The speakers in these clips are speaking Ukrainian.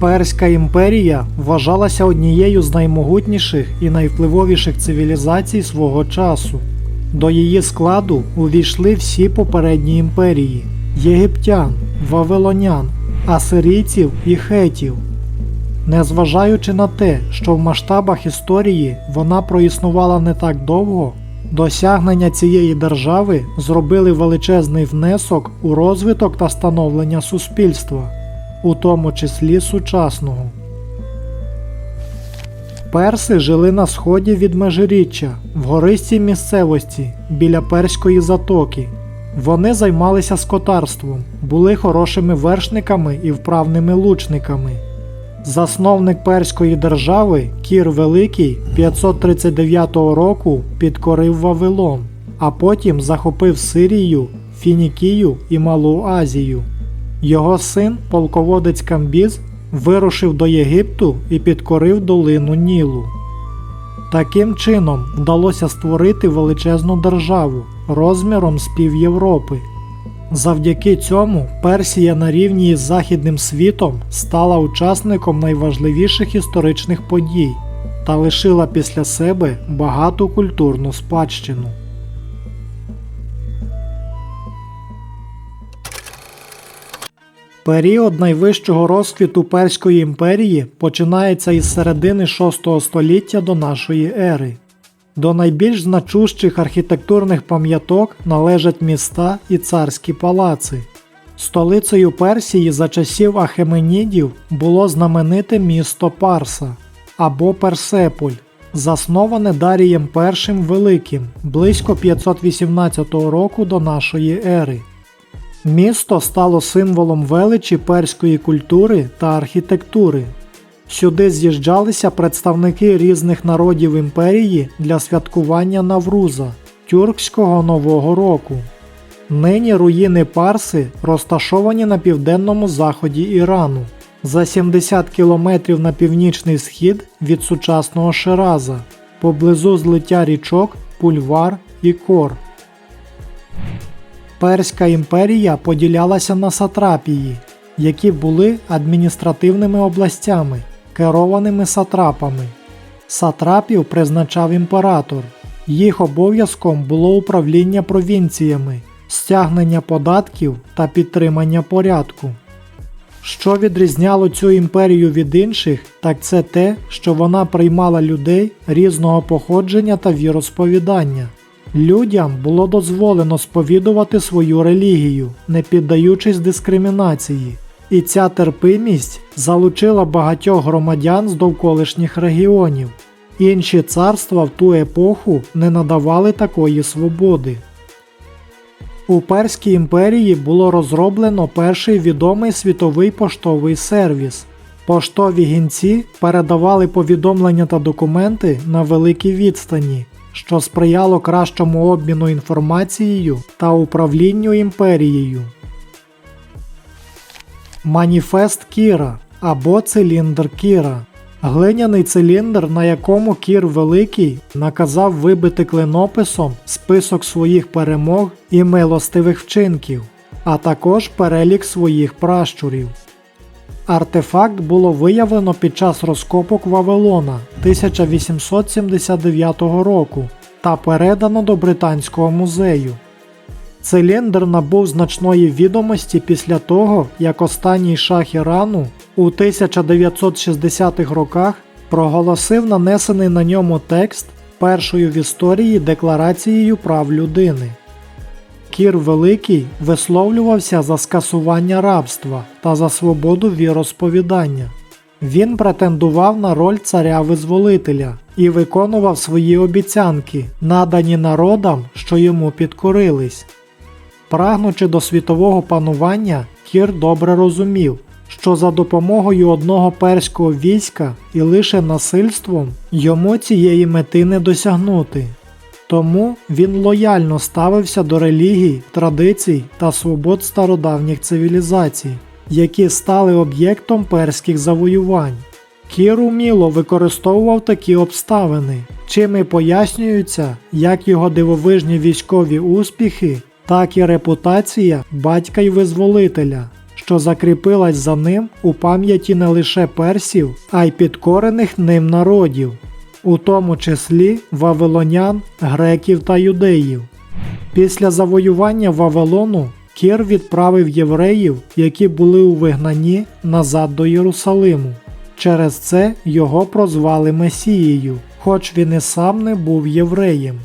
Перська імперія вважалася однією з наймогутніших і найвпливовіших цивілізацій свого часу. До її складу увійшли всі попередні імперії єгиптян, вавилонян, асирійців і хетів. Незважаючи на те, що в масштабах історії вона проіснувала не так довго, досягнення цієї держави зробили величезний внесок у розвиток та становлення суспільства, у тому числі сучасного. Перси жили на сході від Межиріччя, в гористій місцевості біля Перської затоки. Вони займалися скотарством, були хорошими вершниками і вправними лучниками. Засновник Перської держави Кір Великий 539 року підкорив Вавилон, а потім захопив Сирію, Фінікію і Малу Азію. Його син, полководець Камбіз, вирушив до Єгипту і підкорив долину Нілу. Таким чином вдалося створити величезну державу розміром з пів Європи. Завдяки цьому Персія на рівні із Західним світом стала учасником найважливіших історичних подій та лишила після себе багату культурну спадщину. Період найвищого розквіту Перської імперії починається із середини VI століття до нашої ери. До найбільш значущих архітектурних пам'яток належать міста і царські палаци. Столицею Персії за часів Ахеменідів було знамените місто Парса або Персеполь, засноване Дарієм І Великим близько 518 року до нашої ери. Місто стало символом величі перської культури та архітектури. Сюди з'їжджалися представники різних народів імперії для святкування Навруза тюркського Нового року. Нині руїни Парси розташовані на південному заході Ірану, за 70 кілометрів на північний схід від сучасного Шираза, поблизу злиття річок Пульвар і Кор. Перська імперія поділялася на сатрапії, які були адміністративними областями, керованими сатрапами. Сатрапів призначав імператор. Їх обов'язком було управління провінціями, стягнення податків та підтримання порядку. Що відрізняло цю імперію від інших, так це те, що вона приймала людей різного походження та віросповідання. Людям було дозволено сповідувати свою релігію, не піддаючись дискримінації, і ця терпимість залучила багатьох громадян з довколишніх регіонів. Інші царства в ту епоху не надавали такої свободи. У Перській імперії було розроблено перший відомий світовий поштовий сервіс. Поштові гінці передавали повідомлення та документи на великій відстані, що сприяло кращому обміну інформацією та управлінню імперією. Маніфест Кіра або циліндр Кіра глиняний циліндр, на якому Кір Великий наказав вибити клинописом список своїх перемог і милостивих вчинків, а також перелік своїх пращурів. Артефакт було виявлено під час розкопок Вавилона 1879 року та передано до Британського музею. Циліндр набув значної відомості після того, як останній шах Ірану у 1960-х роках проголосив нанесений на ньому текст першою в історії Декларацією прав людини. Кір Великий висловлювався за скасування рабства та за свободу віросповідання. Він претендував на роль царя-визволителя і виконував свої обіцянки, надані народам, що йому підкорились. Прагнучи до світового панування, Кір добре розумів, що за допомогою одного перського війська і лише насильством йому цієї мети не досягнути. Тому він лояльно ставився до релігій, традицій та свобод стародавніх цивілізацій, які стали об'єктом перських завоювань. Кір уміло використовував такі обставини, чим і пояснюються як його дивовижні військові успіхи, так і репутація батька й визволителя, що закріпилась за ним у пам'яті не лише персів, а й підкорених ним народів, у тому числі вавилонян, греків та юдеїв. Після завоювання Вавилону Кір відправив євреїв, які були у вигнанні, назад до Єрусалиму. Через це його прозвали Месією, хоч він і сам не був євреєм.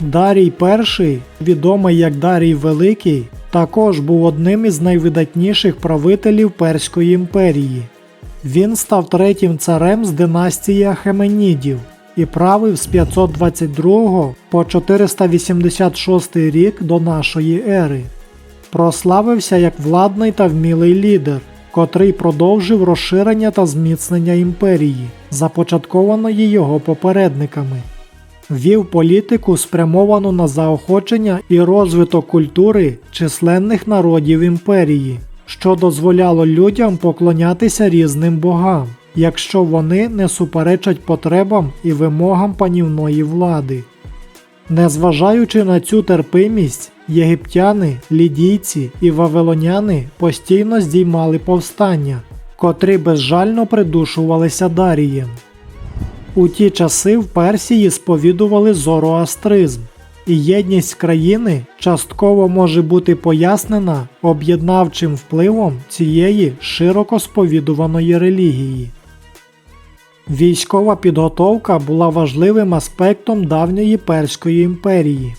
Дарій І, відомий як Дарій Великий, також був одним із найвидатніших правителів Перської імперії. Він став третім царем з династії Ахеменідів і правив з 522 по 486 рік до нашої ери. Прославився як владний та вмілий лідер, котрий продовжив розширення та зміцнення імперії, започаткованої його попередниками. Вів політику, спрямовану на заохочення і розвиток культури численних народів імперії, що дозволяло людям поклонятися різним богам, якщо вони не суперечать потребам і вимогам панівної влади. Незважаючи на цю терпимість, єгиптяни, лідійці і вавилоняни постійно здіймали повстання, котрі безжально придушувалися Дарієм. У ті часи в Персії сповідували зороастризм, і єдність країни частково може бути пояснена об'єднавчим впливом цієї широко сповідуваної релігії. Військова підготовка була важливим аспектом давньої Перської імперії.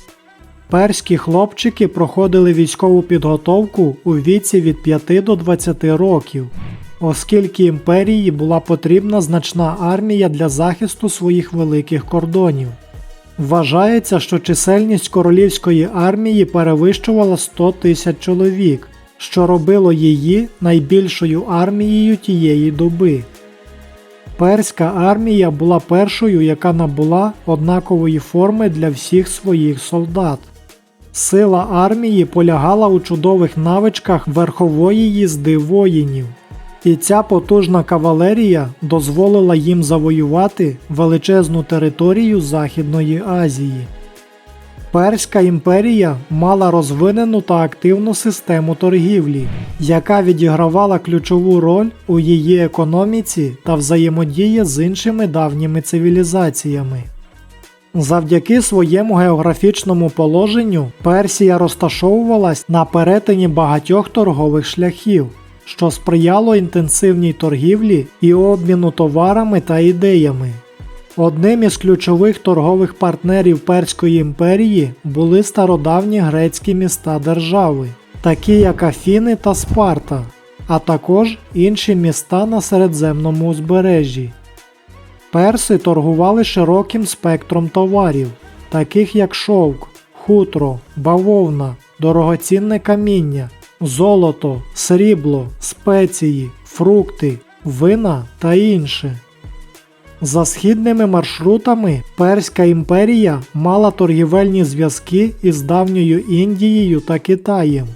Перські хлопчики проходили військову підготовку у віці від 5 до 20 років, оскільки імперії була потрібна значна армія для захисту своїх великих кордонів. Вважається, що чисельність королівської армії перевищувала 100 тисяч чоловік, що робило її найбільшою армією тієї доби. Перська армія була першою, яка набула однакової форми для всіх своїх солдат. Сила армії полягала у чудових навичках верхової їзди воїнів, і ця потужна кавалерія дозволила їм завоювати величезну територію Західної Азії. Перська імперія мала розвинену та активну систему торгівлі, яка відігравала ключову роль у її економіці та взаємодії з іншими давніми цивілізаціями. Завдяки своєму географічному положенню Персія розташовувалась на перетині багатьох торгових шляхів, що сприяло інтенсивній торгівлі і обміну товарами та ідеями. Одним із ключових торгових партнерів Перської імперії були стародавні грецькі міста держави, такі як Афіни та Спарта, а також інші міста на Середземному узбережжі. Перси торгували широким спектром товарів, таких як шовк, хутро, бавовна, дорогоцінне каміння, золото, срібло, спеції, фрукти, вина та інше. За східними маршрутами Перська імперія мала торгівельні зв'язки із давньою Індією та Китаєм.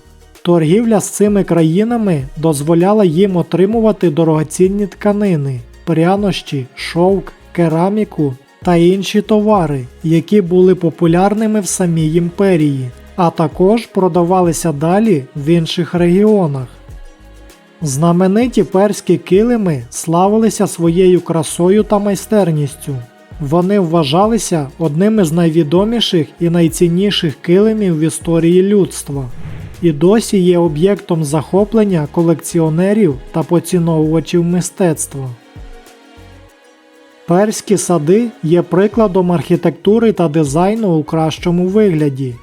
Торгівля з цими країнами дозволяла їм отримувати дорогоцінні тканини, прянощі, шовк, кераміку та інші товари, які були популярними в самій імперії, а також продавалися далі в інших регіонах. Знамениті перські килими славилися своєю красою та майстерністю. Вони вважалися одним із найвідоміших і найцінніших килимів в історії людства, і досі є об'єктом захоплення колекціонерів та поціновувачів мистецтва. Перські сади є прикладом архітектури та дизайну у кращому вигляді.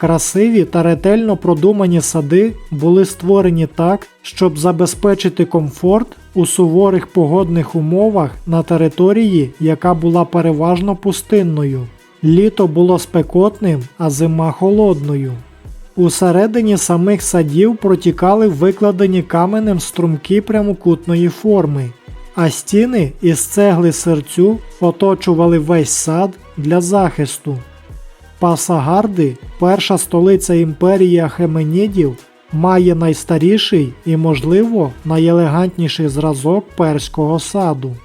Красиві та ретельно продумані сади були створені так, щоб забезпечити комфорт у суворих погодних умовах на території, яка була переважно пустинною. Літо було спекотним, а зима холодною. Усередині самих садів протікали викладені каменем струмки прямокутної форми, а стіни із цегли серцю оточували весь сад для захисту. Пасагарди, перша столиця імперії Ахеменідів, має найстаріший і, можливо, найелегантніший зразок перського саду.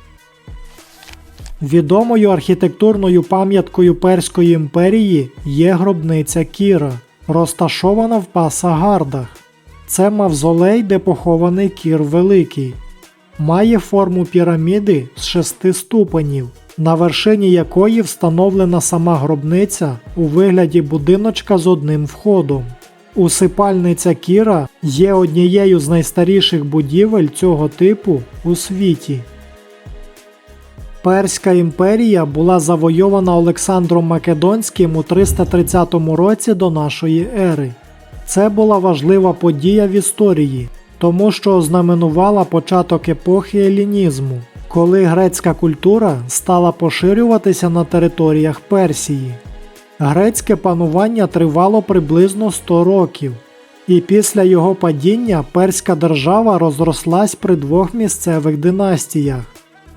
Відомою архітектурною пам'яткою Перської імперії є гробниця Кіра, розташована в Пасагардах. Це мавзолей, де похований Кір Великий. Має форму піраміди з шести ступенів, на вершині якої встановлена сама гробниця у вигляді будиночка з одним входом. Усипальниця Кіра є однією з найстаріших будівель цього типу у світі. Перська імперія була завойована Олександром Македонським у 330 році до нашої ери. Це була важлива подія в історії, тому що ознаменувала початок епохи елінізму, коли грецька культура стала поширюватися на територіях Персії. Грецьке панування тривало приблизно 100 років, і після його падіння перська держава розрослась при двох місцевих династіях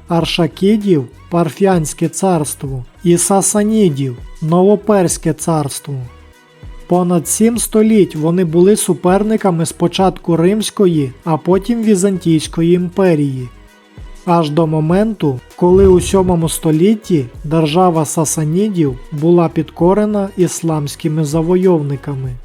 Аршакідів Парфянське царство і Сасанідів Новоперське царство. Понад сім століть вони були суперниками спочатку Римської, а потім Візантійської імперії. Аж до моменту, коли у 7 столітті держава Сасанідів була підкорена ісламськими завойовниками.